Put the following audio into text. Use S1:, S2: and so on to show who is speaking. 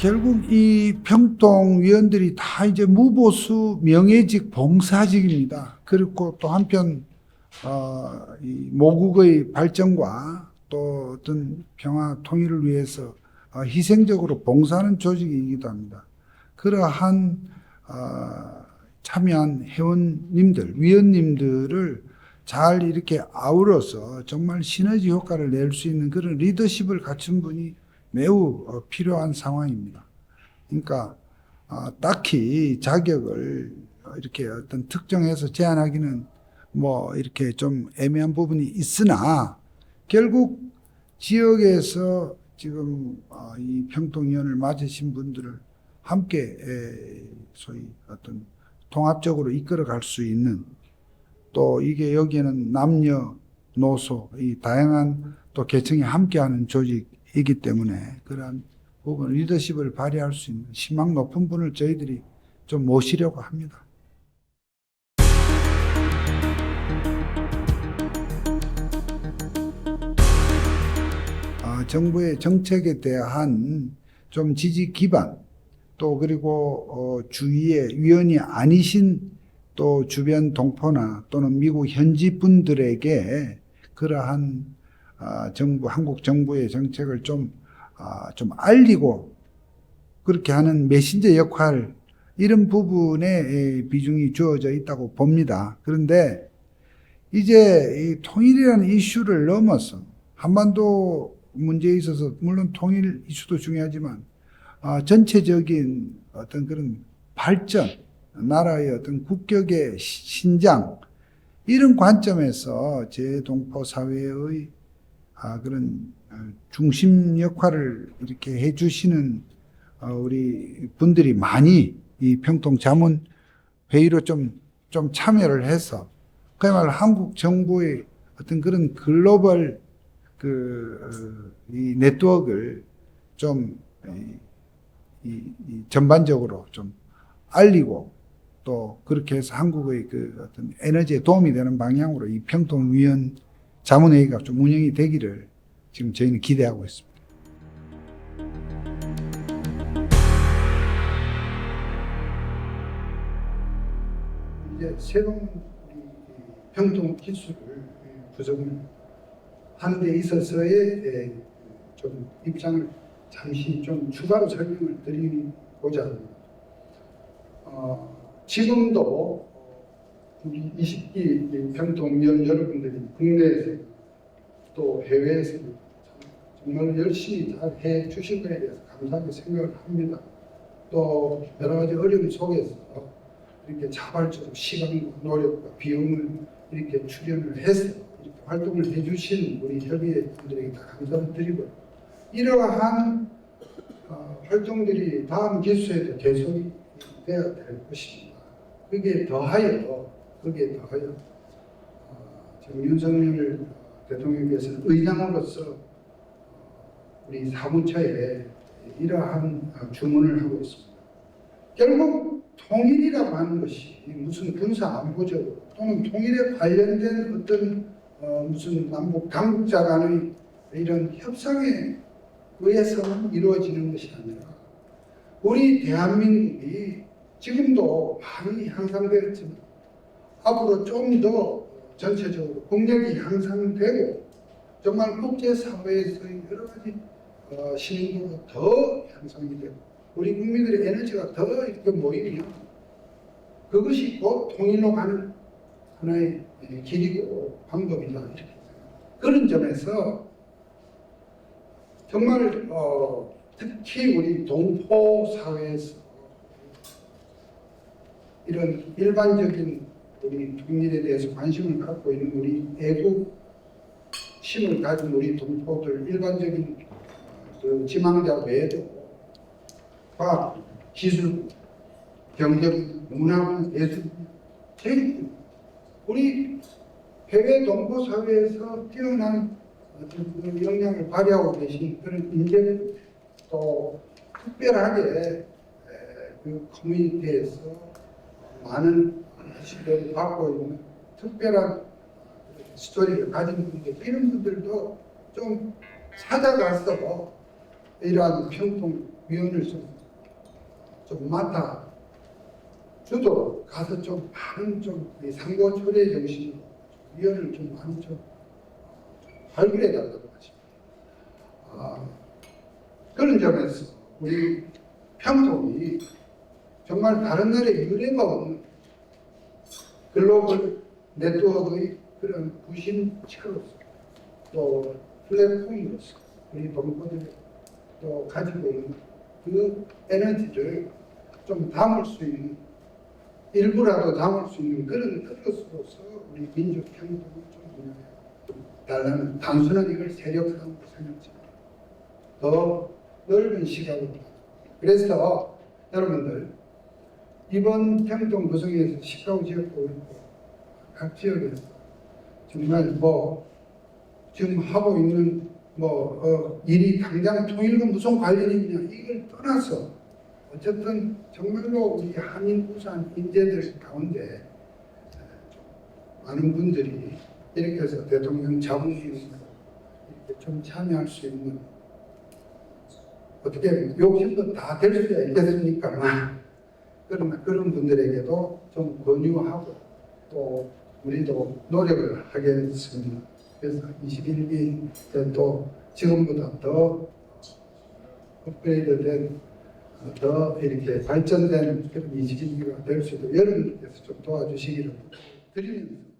S1: 결국 이 평동 위원들이 다 이제 무보수 명예직 봉사직입니다. 그리고 또 한편 어, 이 모국의 발전과 또 어떤 평화 통일을 위해서 어, 희생적으로 봉사하는 조직이기도 합니다. 그러한 어, 참여한 회원님들, 위원님들을 잘 이렇게 아우러서 정말 시너지 효과를 낼 수 있는 그런 리더십을 갖춘 분이 매우 어, 필요한 상황입니다. 그러니까 아, 딱히 자격을 어, 이렇게 어떤 특정해서 제한하기는 뭐 이렇게 좀 애매한 부분이 있으나 결국 지역에서 지금 어, 이 평통위원을 맡으신 분들을 함께 에, 소위 어떤 통합적으로 이끌어갈 수 있는 또 이게 여기에는 남녀 노소 이 다양한 또 계층이 함께하는 조직 이기 때문에 그러한 부분 리더십을 발휘할 수 있는 신망 높은 분을 저희들이 좀 모시려고 합니다. 아, 정부의 정책에 대한 좀 지지 기반 또 그리고 어, 주위의 위원이 아니신 또 주변 동포나 또는 미국 현지 분들에게 그러한 아, 정부 한국 정부의 정책을 좀 아, 좀 알리고 그렇게 하는 메신저 역할 이런 부분에 에, 비중이 주어져 있다고 봅니다. 그런데 이제 이 통일이라는 이슈를 넘어서 한반도 문제에 있어서 물론 통일 이슈도 중요하지만 아, 전체적인 어떤 그런 발전, 나라의 어떤 국격의 시- 신장 이런 관점에서 제 동포 사회의 아, 그런 어, 중심 역할을 이렇게 해주시는 어, 우리 분들이 많이 이 평통 자문 회의로 좀, 좀 참여를 해서 그야말로 한국 정부의 어떤 그런 글로벌 그, 어, 이 네트워크를 좀, 이, 이, 이 전반적으로 좀 알리고 또 그렇게 해서 한국의 그 어떤 에너지에 도움이 되는 방향으로 이 평통위원 자문회의가 좀 운영이 되기를 지금 저희는 기대하고 있습니다. 이제 새로운 평통 기술을 구성을 하는 데 있어서의 에, 좀 입장을 잠시 좀 추가로 설명을 드리고자 합니다. 어, 지금도 우리 20기 평통위원 여러분들이 국내에서 또 해외에서 정말 열심히 잘 해 주신 것에 대해서 감사하게 생각을 합니다. 또 여러 가지 어려움 속에서 이렇게 자발적으로 시간과 노력과 비용을 이렇게 출연을 해서 이렇게 활동을 해주신 우리 협의회 분들에게 다 감사를 드리고 이러한 어, 활동들이 다음 기수에도 계속이 되어야 될 것입니다. 그게 더하여 더하여 어, 지금 윤석열 대통령께서는 의장으로서 어, 우리 사무처에 이러한 어, 주문을 하고 있습니다. 결국 통일이라고 하는 것이 무슨 군사 안보적으로 또는 통일에 관련된 어떤 어, 무슨 남북 당국자 간의 이런 협상에 의해서만 이루어지는 것이 아니라 우리 대한민국이 지금도 많이 향상되었지만 앞으로 좀 더 전체적으로 국력이 향상되고 정말 국제사회에서의 여러 가지 어, 신인도가 더 향상이 되고 우리 국민들의 에너지가 더 이렇게 모이면 그것이 곧 통일로 가는 하나의 예, 길이고 방법이다 이렇게. 그런 점에서 정말 어, 특히 우리 동포 사회에서 이런 일반적인 우리 통일에 대해서 관심을 갖고 있는 우리 애국 심을 가진 우리 동포들 일반적인 그 지망자 외에도 과학, 기술, 경력, 문화, 예술 제일 우리 해외 동포 사회에서 뛰어난 어떤 그런 역량을 발휘하고 계신 그런 인재들 또 특별하게 에, 그 커뮤니티에서 많은 시대를 받고 있는 특별한 스토리를 가진 분들 이런 분들도 좀 찾아가서 이러한 평통 위원을 좀, 좀 맡아 주도 가서 좀 많은 좀이 상고 초대 정신으로 위원을 좀 많이 좀 발굴해 달라고 하십니다. 아, 그런 점에서 우리 평통이 정말 다른 나라에 유례가 없는 글로벌 네트워크의 그런 부심체로서 또 플랫폼으로서 우리 동포들이 또 가지고 있는 그 에너지를 좀 담을 수 있는 일부라도 담을 수 있는 그런 그릇으로서 우리 민족 행동을 좀. 달라는 단순한 이걸 세력상으로 생각지 더 넓은 시각으로 그래서 여러분들 이번 평동 구성에서 시가구 지역도 그렇고 각 지역에서 정말 뭐 지금 하고 있는 뭐 어, 일이 당장 통일과 무슨 관련이 있냐 이걸 떠나서 어쨌든 정말로 우리 한인 부산 인재들 가운데 어, 많은 분들이 이렇게 해서 대통령 자문위원으로 이렇게 좀 참여할 수 있는 어떻게 욕심도 다 될 수야 있겠습니까만 그러나 그런 분들에게도 좀 권유하고 또 우리도 노력을 하겠습니다. 그래서 21기 또 지금보다 더 업그레이드된 어, 더 이렇게 발전된 그런 21기가 될 수 있도록 여러분들께서 좀 도와주시기를 드리면서